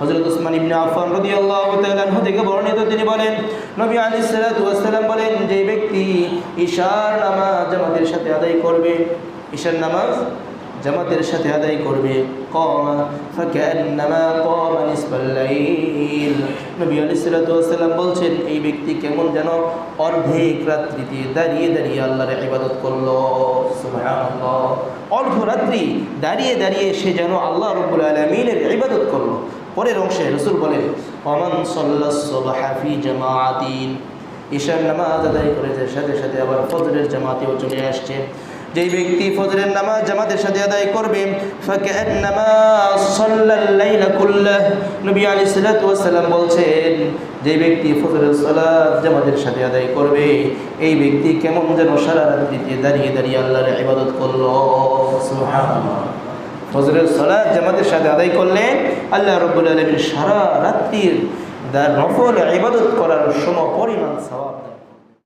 হযরত উসমান ইবনে আফফান রাদিয়াল্লাহু তাআলা আনহু থেকে বর্ণিত তিনি বলেন, নবী আলাইহিস সালাতু ওয়াসসালাম বলেন, যে ব্যক্তি ঈশার নামাজ জামাতের সাথে আদায় করবে, ঈশার নামাজ জামাতের সাথে আদায় করবে, কমা ফাকান্নামা কামা নিসফাল লাইল। নবী আলাইহিস সালাতু ওয়াসসালাম বলছেন, এই ব্যক্তি কেমন যেন অর্ধেক রাত্রিতে দাঁড়িয়ে দাঁড়িয়ে আল্লাহর ইবাদত করল। সুবহানাল্লাহ। অর্ধ রাত্রি দাঁড়িয়ে দাঁড়িয়ে সে যেন আল্লাহ রব্বুল আলামিনের ইবাদত করল। পরের অংশে রসুল বলেন অমান সাল্লাস সুবহা ফি জামাআতিন। ঈশার নামাজ আদায় করেছে, সাথে সাথে আবার ফজরের জামাতেও চলে আসছে। যেই ব্যক্তি ফজরের নামাজ জামাতের সাথে আদায় করবে নবী বলছেন যে ব্যক্তি ফজরের সালাত জামাতের সাথে আদায় করবে, এই ব্যক্তি কেমন যেন সারা রাত্রিতে দাঁড়িয়ে দাঁড়িয়ে আল্লাহর ইবাদত করল। ফজরের সলাদ জামাতের সাথে আদায় করলেন, আল্লাহ রব্বুল আলমীর সারা রাত্রির নফল ইবাদত করার সম পরিমাণ স্বভাব